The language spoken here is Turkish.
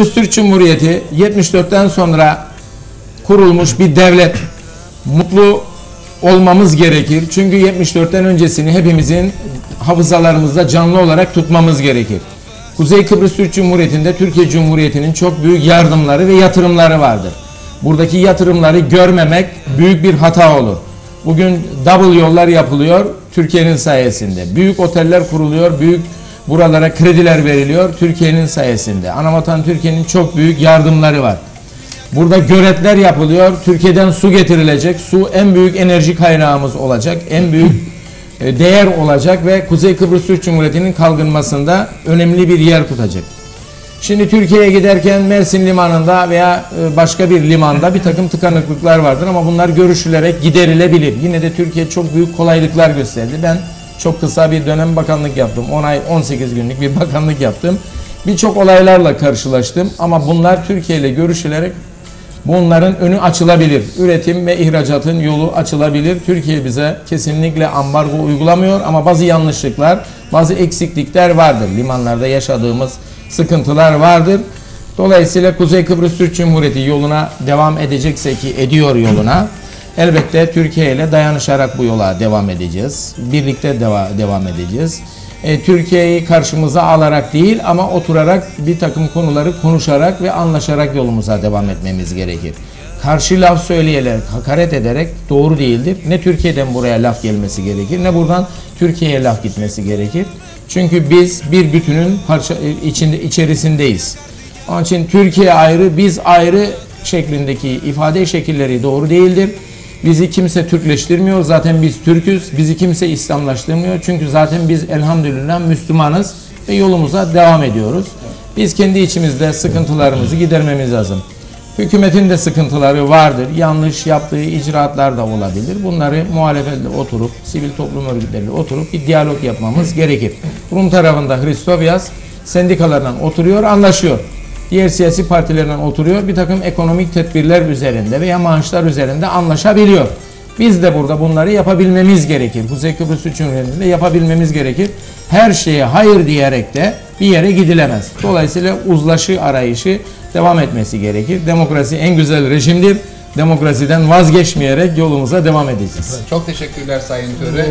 Kıbrıs Cumhuriyeti 74'ten sonra kurulmuş bir devlet. Mutlu olmamız gerekir. Çünkü 74'ten öncesini hepimizin hafızalarımızda canlı olarak tutmamız gerekir. Kuzey Kıbrıs Türk Cumhuriyeti'nde Türkiye Cumhuriyeti'nin çok büyük yardımları ve yatırımları vardır. Buradaki yatırımları görmemek büyük bir hata olur. Bugün double yollar yapılıyor Türkiye'nin sayesinde. Büyük oteller kuruluyor, büyük buralara krediler veriliyor Türkiye'nin sayesinde. Anavatan Türkiye'nin çok büyük yardımları var. Burada göletler yapılıyor. Türkiye'den su getirilecek. Su en büyük enerji kaynağımız olacak. En büyük e, değer olacak ve Kuzey Kıbrıs Türk Cumhuriyeti'nin kalkınmasında önemli bir yer tutacak. Şimdi Türkiye'ye giderken Mersin Limanı'nda veya e, başka bir limanda bir takım tıkanıklıklar vardır ama bunlar görüşülerek giderilebilir. Yine de Türkiye çok büyük kolaylıklar gösterdi. Ben çok kısa bir dönem bakanlık yaptım. 10 ay 18 günlük bir bakanlık yaptım. Birçok olaylarla karşılaştım ama bunlar Türkiye ile görüşülerek bunların önü açılabilir. Üretim ve ihracatın yolu açılabilir. Türkiye bize kesinlikle ambargo uygulamıyor ama bazı yanlışlıklar, bazı eksiklikler vardır. Limanlarda yaşadığımız sıkıntılar vardır. Dolayısıyla Kuzey Kıbrıs Türk Cumhuriyeti yoluna devam edecekse ki ediyor yoluna. Elbette Türkiye ile dayanışarak bu yola devam edeceğiz. Birlikte deva- devam edeceğiz. E, Türkiye'yi karşımıza alarak değil ama oturarak bir takım konuları konuşarak ve anlaşarak yolumuza devam etmemiz gerekir. Karşı laf söyleyerek, hakaret ederek doğru değildir. Ne Türkiye'den buraya laf gelmesi gerekir ne buradan Türkiye'ye laf gitmesi gerekir. Çünkü biz bir bütünün parça e, içinde içerisindeyiz. Onun için Türkiye ayrı, biz ayrı şeklindeki ifade şekilleri doğru değildir. Bizi kimse Türkleştirmiyor. Zaten biz Türküz. Bizi kimse İslamlaştırmıyor. Çünkü zaten biz elhamdülillah Müslümanız ve yolumuza devam ediyoruz. Biz kendi içimizde sıkıntılarımızı gidermemiz lazım. Hükümetin de sıkıntıları vardır. Yanlış yaptığı icraatlar da olabilir. Bunları muhalefetle oturup, sivil toplum örgütleriyle oturup bir diyalog yapmamız gerekir. Rum tarafında Hristovyas sendikalarla oturuyor, anlaşıyor. Diğer siyasi partilerle oturuyor. Bir takım ekonomik tedbirler üzerinde veya maaşlar üzerinde anlaşabiliyor. Biz de burada bunları yapabilmemiz gerekir. Kuzey Kıbrıs Türk Cumhuriyeti'nde yapabilmemiz gerekir. Her şeye hayır diyerek de bir yere gidilemez. Dolayısıyla uzlaşı arayışı devam etmesi gerekir. Demokrasi en güzel rejimdir. Demokrasiden vazgeçmeyerek yolumuza devam edeceğiz. Çok teşekkürler Sayın Töre.